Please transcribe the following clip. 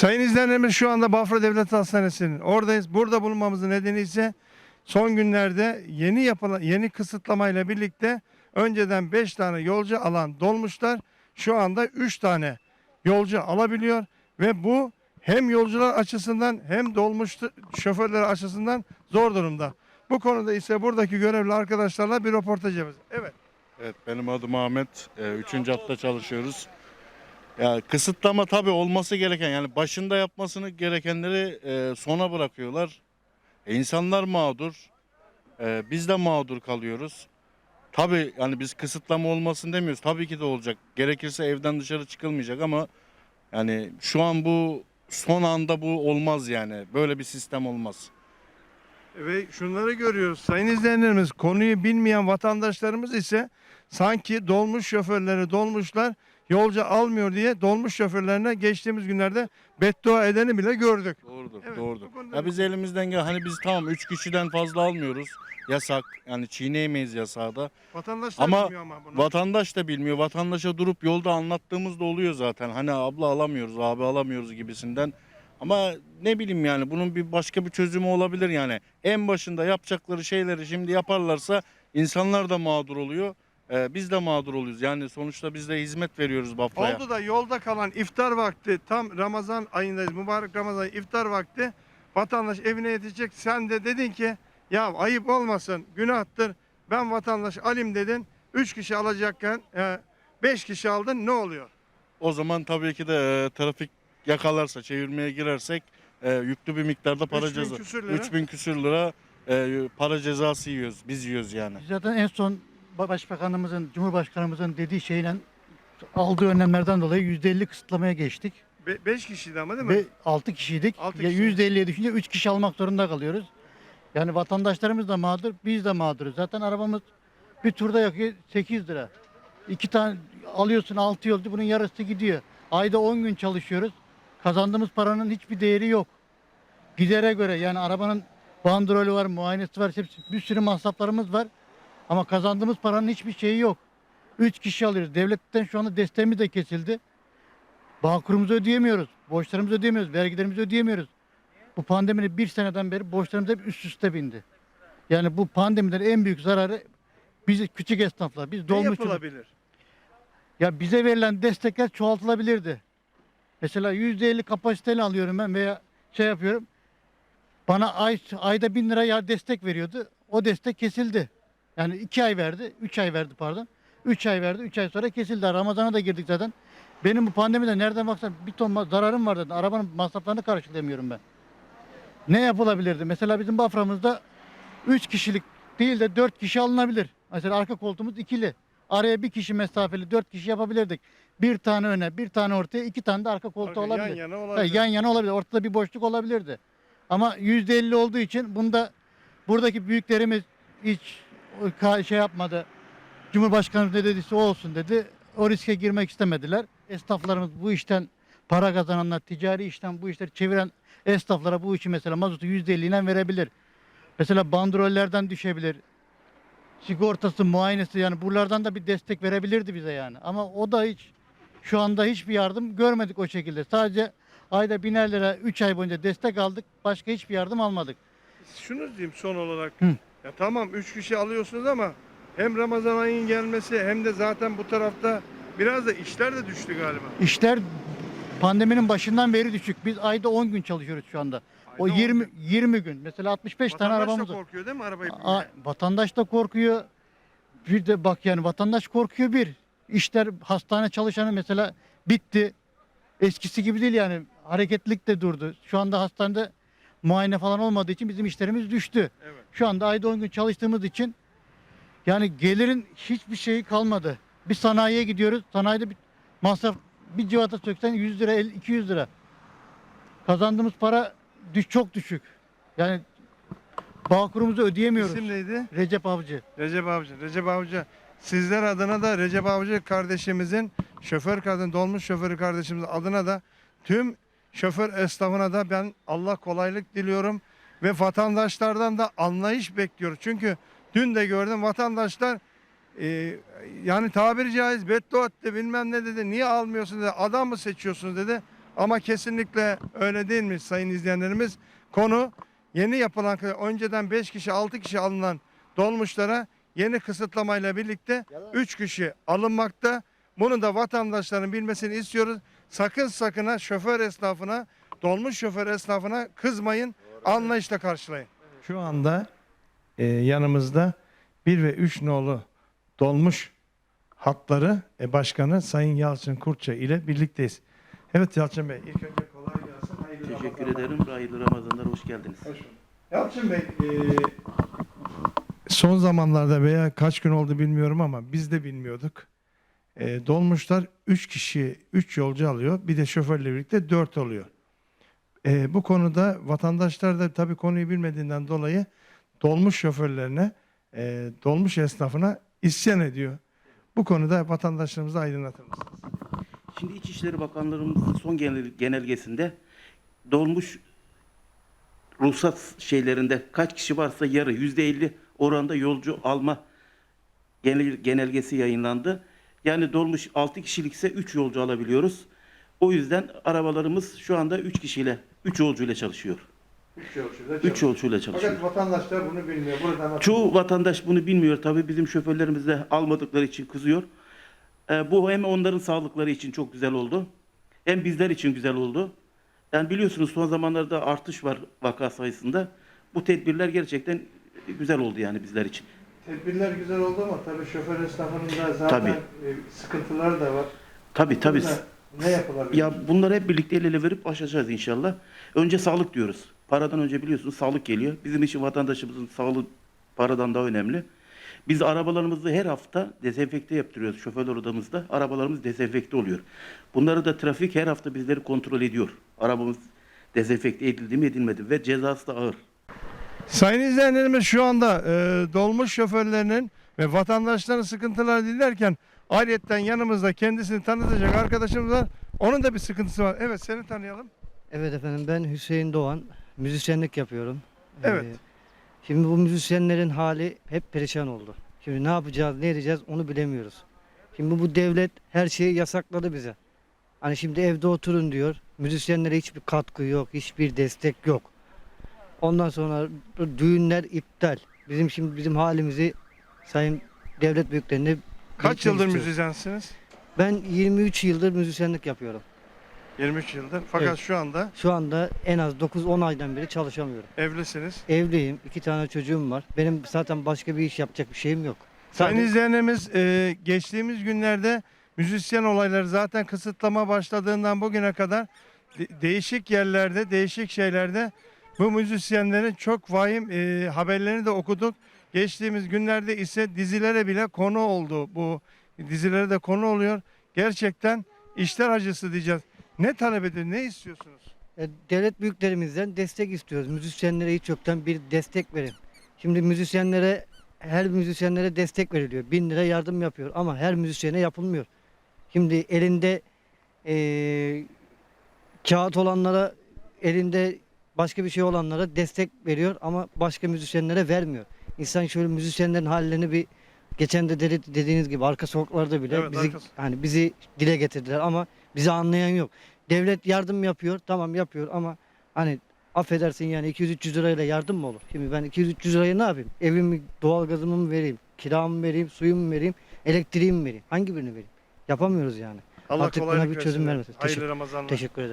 Sayın izleyenlerimiz şu anda Bafra Devlet Hastanesi'nin oradayız. Burada bulunmamızın nedeni ise son günlerde yeni yapılan yeni kısıtlamayla birlikte önceden 5 tane yolcu alan dolmuşlar şu anda 3 tane yolcu alabiliyor ve bu hem yolcular açısından hem dolmuş şoförler açısından zor durumda. Bu konuda ise buradaki görevli arkadaşlarla bir röportaj yapacağız. Evet. Evet benim adım Ahmet. Ee, üçüncü hatta çalışıyoruz. Ya kısıtlama tabii olması gereken yani başında yapmasını gerekenleri e, sona bırakıyorlar. E, insanlar mağdur. E, biz de mağdur kalıyoruz. Tabii yani biz kısıtlama olmasın demiyoruz. Tabii ki de olacak. Gerekirse evden dışarı çıkılmayacak ama yani şu an bu son anda bu olmaz yani. Böyle bir sistem olmaz. Ve şunları görüyoruz. Sayın izleyenlerimiz konuyu bilmeyen vatandaşlarımız ise sanki dolmuş şoförleri dolmuşlar yolcu almıyor diye dolmuş şoförlerine geçtiğimiz günlerde beddua edeni bile gördük. Doğrudur, Evet, doğrudur. Ya biz elimizden gel hani biz tamam 3 kişiden fazla almıyoruz. Yasak. Yani çiğneyemeyiz yasağı da. Vatandaşlar Ama bilmiyor ama bunu. Vatandaş da bilmiyor. Vatandaşa durup yolda anlattığımız da oluyor zaten. Hani abla alamıyoruz, abi alamıyoruz gibisinden. Ama ne bileyim yani bunun bir başka bir çözümü olabilir yani. En başında yapacakları şeyleri şimdi yaparlarsa insanlar da mağdur oluyor. Ee, biz de mağdur oluyoruz. Yani sonuçta biz de hizmet veriyoruz Bafra'ya. Oldu da yolda kalan iftar vakti tam Ramazan ayındayız. Mübarek Ramazan iftar vakti. Vatandaş evine yetecek. Sen de dedin ki ya ayıp olmasın günahtır. Ben vatandaş alayım dedin. 3 kişi alacakken 5 kişi aldın ne oluyor? O zaman tabii ki de e, trafik yakalarsa, çevirmeye girersek e, yüklü bir miktarda para 3000 ceza. küsür lira. 3000 küsür lira e, para cezası yiyoruz. Biz yiyoruz yani. Zaten en son Başbakanımızın, Cumhurbaşkanımızın dediği şeyle aldığı önlemlerden dolayı %50 kısıtlamaya geçtik. 5 kişiydi ama değil mi? Ve 6 kişiydik. Altı Ya kişi. %50'ye düşünce 3 kişi almak zorunda kalıyoruz. Yani vatandaşlarımız da mağdur, biz de mağduruz. Zaten arabamız bir turda yakıyor 8 lira. İki tane alıyorsun 6 yolcu bunun yarısı gidiyor. Ayda 10 gün çalışıyoruz. Kazandığımız paranın hiçbir değeri yok. Gidere göre yani arabanın bandrolü var, muayenesi var, bir sürü masraflarımız var. Ama kazandığımız paranın hiçbir şeyi yok. 3 kişi alıyoruz. Devletten şu anda desteğimiz de kesildi. Bağkurumuzu ödeyemiyoruz. Borçlarımızı ödeyemiyoruz. Vergilerimizi ödeyemiyoruz. Bu pandeminin bir seneden beri borçlarımız hep üst üste bindi. Yani bu pandemiden en büyük zararı biz küçük esnaflar, biz ne dolmuşçuluk. yapılabilir? Ya bize verilen destekler çoğaltılabilirdi. Mesela %50 kapasiteli alıyorum ben veya şey yapıyorum. Bana ay, ayda bin lira ya destek veriyordu. O destek kesildi. Yani iki ay verdi, üç ay verdi pardon. Üç ay verdi, üç ay sonra kesildi. Ramazana da girdik zaten. Benim bu pandemide nereden baksan bir ton zararım var zaten. Arabanın masraflarını karşılayamıyorum ben. Ne yapılabilirdi? Mesela bizim Bafra'mızda 3 kişilik değil de 4 kişi alınabilir. Mesela arka koltuğumuz ikili. Araya bir kişi mesafeli 4 kişi yapabilirdik. Bir tane öne, bir tane ortaya, iki tane de arka koltuğu Arka- olabilir. Yan yana Ha, olabilir. yan yana olabilir. Ortada bir boşluk olabilirdi. Ama %50 olduğu için bunda buradaki büyüklerimiz hiç şey yapmadı. Cumhurbaşkanımız ne dediyse o olsun dedi. O riske girmek istemediler. Esnaflarımız bu işten para kazananlar, ticari işten bu işleri çeviren esnaflara bu işi mesela mazotu %50 ile verebilir. Mesela bandrollerden düşebilir. Sigortası, muayenesi yani buralardan da bir destek verebilirdi bize yani. Ama o da hiç şu anda hiçbir yardım görmedik o şekilde. Sadece ayda biner lira 3 ay boyunca destek aldık. Başka hiçbir yardım almadık. Şunu diyeyim son olarak. Hı. Ya tamam 3 kişi alıyorsunuz ama hem Ramazan ayının gelmesi hem de zaten bu tarafta biraz da işler de düştü galiba. İşler pandeminin başından beri düşük. Biz ayda 10 gün çalışıyoruz şu anda. O Ayda 20 on 20 gün. Mesela 65 tane Vatandaş da arabamız var. korkuyor değil mi arabayı? A- vatandaş da korkuyor. Bir de bak yani vatandaş korkuyor bir. İşler hastane çalışanı mesela bitti. Eskisi gibi değil yani. Hareketlilik de durdu. Şu anda hastanede muayene falan olmadığı için bizim işlerimiz düştü. Evet. Şu anda ayda 10 gün çalıştığımız için yani gelirin hiçbir şeyi kalmadı. Bir sanayiye gidiyoruz. Sanayide bir masraf bir civata söksen 100 lira 50, 200 lira. Kazandığımız para düş, çok düşük. Yani bağkurumuzu ödeyemiyoruz. İsim neydi? Recep Avcı. Recep Avcı. Recep Avcı. Sizler adına da Recep Avcı kardeşimizin şoför kadın dolmuş şoförü kardeşimizin adına da tüm şoför esnafına da ben Allah kolaylık diliyorum ve vatandaşlardan da anlayış bekliyoruz. Çünkü dün de gördüm vatandaşlar e, yani tabiri caiz beddua etti bilmem ne dedi niye almıyorsun dedi adam mı seçiyorsunuz dedi. Ama kesinlikle öyle değil mi sayın izleyenlerimiz? Konu yeni yapılan, önceden 5 kişi 6 kişi alınan dolmuşlara yeni kısıtlamayla birlikte 3 kişi alınmakta. Bunu da vatandaşların bilmesini istiyoruz. Sakın sakına şoför esnafına, dolmuş şoför esnafına kızmayın. Anlayışla karşılayın. Şu anda e, yanımızda 1 ve 3 nolu dolmuş hatları e, başkanı Sayın Yalçın Kurtça ile birlikteyiz. Evet Yalçın Bey ilk önce kolay gelsin. Hayırlı Teşekkür Ramazanlar. ederim. Hayırlı Ramazanlar. Hoş geldiniz. Hoş bulduk. Yalçın Bey, e, son zamanlarda veya kaç gün oldu bilmiyorum ama biz de bilmiyorduk. E, dolmuşlar 3 kişi, 3 yolcu alıyor. Bir de şoförle birlikte 4 oluyor. E, bu konuda vatandaşlar da tabii konuyu bilmediğinden dolayı dolmuş şoförlerine, e, dolmuş esnafına isyan ediyor. Bu konuda vatandaşlarımızı aydınlatır mısınız? Şimdi İçişleri Bakanlığımızın son genel- genelgesinde dolmuş ruhsat şeylerinde kaç kişi varsa yarı yüzde elli oranda yolcu alma genel, genelgesi yayınlandı. Yani dolmuş 6 kişilikse 3 yolcu alabiliyoruz. O yüzden arabalarımız şu anda 3 kişiyle, 3 yolcuyla çalışıyor. 3 yolcuyla 3 yolcuyla çalışıyor. Fakat vatandaşlar bunu bilmiyor. Buradan Çoğu vatandaş bunu bilmiyor tabii bizim şoförlerimiz de almadıkları için kızıyor. Ee, bu hem onların sağlıkları için çok güzel oldu. Hem bizler için güzel oldu. Yani biliyorsunuz son zamanlarda artış var vaka sayısında. Bu tedbirler gerçekten güzel oldu yani bizler için. Tedbirler güzel oldu ama tabii şoför esnafının da zaten Tabii. e, sıkıntıları da var. Tabii tabii. Burada Ne yapılabilir? Ya bunları hep birlikte el ele verip aşacağız inşallah. Önce sağlık diyoruz. Paradan önce biliyorsunuz sağlık geliyor. Bizim için vatandaşımızın sağlığı paradan daha önemli. Biz arabalarımızı her hafta dezenfekte yaptırıyoruz şoförler odamızda. Arabalarımız dezenfekte oluyor. Bunları da trafik her hafta bizleri kontrol ediyor. Arabamız dezenfekte edildi mi edilmedi mi? ve cezası da ağır. Sayın izleyenlerimiz şu anda e, dolmuş şoförlerinin ve vatandaşların sıkıntıları dinlerken ayrıyetten yanımızda kendisini tanıtacak arkadaşımız var. Onun da bir sıkıntısı var. Evet seni tanıyalım. Evet efendim ben Hüseyin Doğan. Müzisyenlik yapıyorum. Evet. Ee, şimdi bu müzisyenlerin hali hep perişan oldu. Şimdi ne yapacağız, ne edeceğiz onu bilemiyoruz. Şimdi bu devlet her şeyi yasakladı bize. Hani şimdi evde oturun diyor. Müzisyenlere hiçbir katkı yok, hiçbir destek yok. Ondan sonra düğünler iptal. Bizim şimdi bizim halimizi sayın devlet büyüklerine Kaç yıldır istiyoruz. müzisyensiniz? Ben 23 yıldır müzisyenlik yapıyorum. 23 yıldır. Fakat Evet. şu anda Şu anda en az 9-10 aydan beri çalışamıyorum. evlisiniz. Evliyim. iki tane çocuğum var. Benim zaten başka bir iş yapacak bir şeyim yok. Sayın Sadece- izleyenlerimiz e, geçtiğimiz günlerde müzisyen olayları zaten kısıtlama başladığından bugüne kadar de- değişik yerlerde, değişik şeylerde bu müzisyenlerin çok vahim e, haberlerini de okuduk. Geçtiğimiz günlerde ise dizilere bile konu oldu. Bu dizilere de konu oluyor. Gerçekten işler acısı diyeceğiz. Ne talep ediyor, ne istiyorsunuz? E, devlet büyüklerimizden destek istiyoruz. Müzisyenlere hiç yoktan bir destek verin. Şimdi müzisyenlere her müzisyenlere destek veriliyor. Bin lira yardım yapıyor ama her müzisyene yapılmıyor. Şimdi elinde e, kağıt olanlara elinde başka bir şey olanlara destek veriyor ama başka müzisyenlere vermiyor. İnsan şöyle müzisyenlerin hallerini bir geçen de dedi, dediğiniz gibi arka sokaklarda bile Evet, bizi hani bizi dile getirdiler ama bizi anlayan yok. Devlet yardım yapıyor tamam yapıyor ama hani affedersin yani 200-300 lirayla yardım mı olur? Şimdi ben 200-300 lirayı ne yapayım? Evimi, doğalgazımı mı vereyim? Kiramı mı vereyim? Suyumu mu vereyim? Elektriğimi mi vereyim? Hangi birini vereyim? Yapamıyoruz yani. Allah Artık buna kolaylık bir çözüm versin. vermesin. Hayırlı Teşekkür- Ramazanlar. Teşekkür ederim.